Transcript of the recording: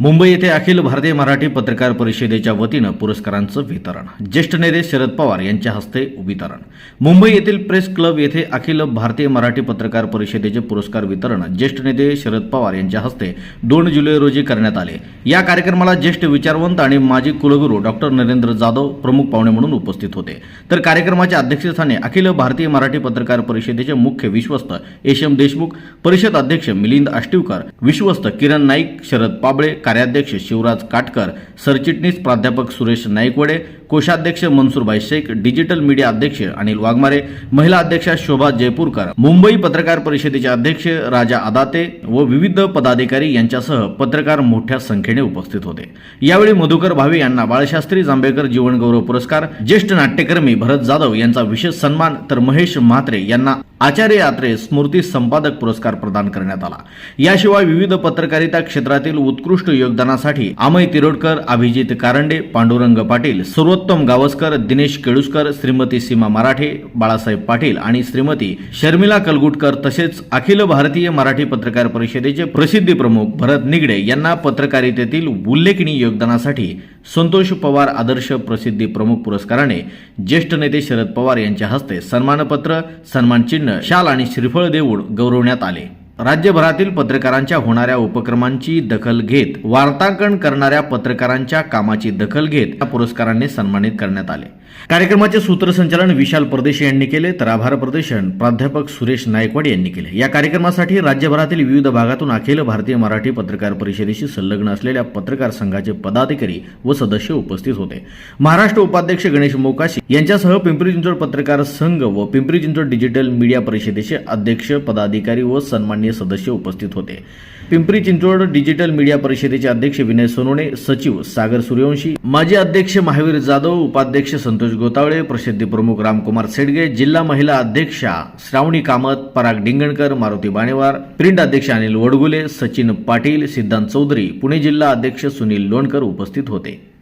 मुंबई येथे अखिल भारतीय मराठी पत्रकार परिषदेच्या वतीनं पुरस्कारांचं वितरण. ज्येष्ठ नेते शरद पवार यांच्या हस्ते वितरण. मुंबई येथील प्रेस क्लब येथे अखिल भारतीय मराठी पत्रकार परिषदेचे पुरस्कार वितरण ज्येष्ठ नेते शरद पवार यांच्या हस्ते दोन जुलै रोजी करण्यात आले. या कार्यक्रमाला ज्येष्ठ विचारवंत आणि माजी कुलगुरू डॉक्टर नरेंद्र जाधव प्रमुख पाहुणे म्हणून उपस्थित होते. तर कार्यक्रमाच्या अध्यक्षस्थानी अखिल भारतीय मराठी पत्रकार परिषदेचे मुख्य विश्वस्त एशम देशमुख परिषद अध्यक्ष मिलिंद आष्टीवकर विश्वस्त किरण नाईक शरद पाबळे कार्याध्यक्ष शिवराज काटकर सरचिटणीस प्राध्यापक सुरेश नाईकवडे कोषाध्यक्ष मनसूरभाई शेख डिजिटल मीडिया अध्यक्ष अनिल वाघमारे महिला अध्यक्षा शोभा जयपूरकर मुंबई पत्रकार परिषदेचे अध्यक्ष राजा आदाते व विविध पदाधिकारी यांच्यासह पत्रकार मोठ्या संख्येने उपस्थित होते. यावेळी मधुकर भावे यांना बाळशास्त्री जांभेकर जीवनगौरव पुरस्कार ज्येष्ठ नाट्यकर्मी भरत जाधव यांचा विशेष सन्मान तर महेश म्हात्रे यांना आचार्य यात्रे स्मृती संपादक पुरस्कार प्रदान करण्यात आला. याशिवाय विविध पत्रकारिता क्षेत्रातील उत्कृष्ट योगदानासाठी अमय तिरोडकर अभिजित कारंडे पांडुरंग पाटील सर्वोत्तम गावस्कर दिनेश केळुसकर श्रीमती सीमा मराठे बाळासाहेब पाटील आणि श्रीमती शर्मिला कलगुटकर तसेच अखिल भारतीय मराठी पत्रकार परिषदेचे प्रसिद्धी प्रमुख भरत निगडे यांना पत्रकारितेतील उल्लेखनीय योगदानासाठी संतोष पवार आदर्श प्रसिद्धी प्रमुख पुरस्काराने ज्येष्ठ नेते शरद पवार यांच्या हस्ते सन्मानपत्र सन्मान चिन्ह शाल आणि श्रीफळ देऊळ गौरवण्यात आले. राज्यभरातील पत्रकारांच्या होणाऱ्या उपक्रमांची दखल घेत वार्तांकन करणाऱ्या पत्रकारांच्या कामाची दखल घेत या पुरस्कारांनी सन्मानित करण्यात आले. कार्यक्रमाचे सूत्रसंचालन विशाल परदेशी यांनी केले तर आभार प्रदर्शन प्राध्यापक सुरेश नायकवाड यांनी केले. या कार्यक्रमासाठी राज्यभरातील विविध भागातून अखिल भारतीय मराठी पत्रकार परिषदेशी संलग्न असलेल्या पत्रकार संघाचे पदाधिकारी व सदस्य उपस्थित होते. महाराष्ट्र उपाध्यक्ष गणेश मोकाशी यांच्यासह पिंपरी चिंचवड पत्रकार संघ व पिंपरी चिंचवड डिजिटल मीडिया परिषदेचे अध्यक्ष पदाधिकारी व सन्मान्य सन्माननीय सदस्य उपस्थित होते. पिंपरी चिंचवड डिजिटल मीडिया परिषदेचे अध्यक्ष विनय सोनोणे सचिव सागर सूर्यवंशी माजी अध्यक्ष महावीर जाधव उपाध्यक्ष संतोष गोतावळे प्रसिद्धी प्रमुख रामकुमार सेडगे जिल्हा महिला अध्यक्षा श्रावणी कामत पराग डिंगणकर मारुती बाणेवार प्रिंट अध्यक्ष अनिल वडगुले सचिन पाटील सिद्धांत चौधरी पुणे जिल्हा अध्यक्ष सुनील लोणकर उपस्थित होते.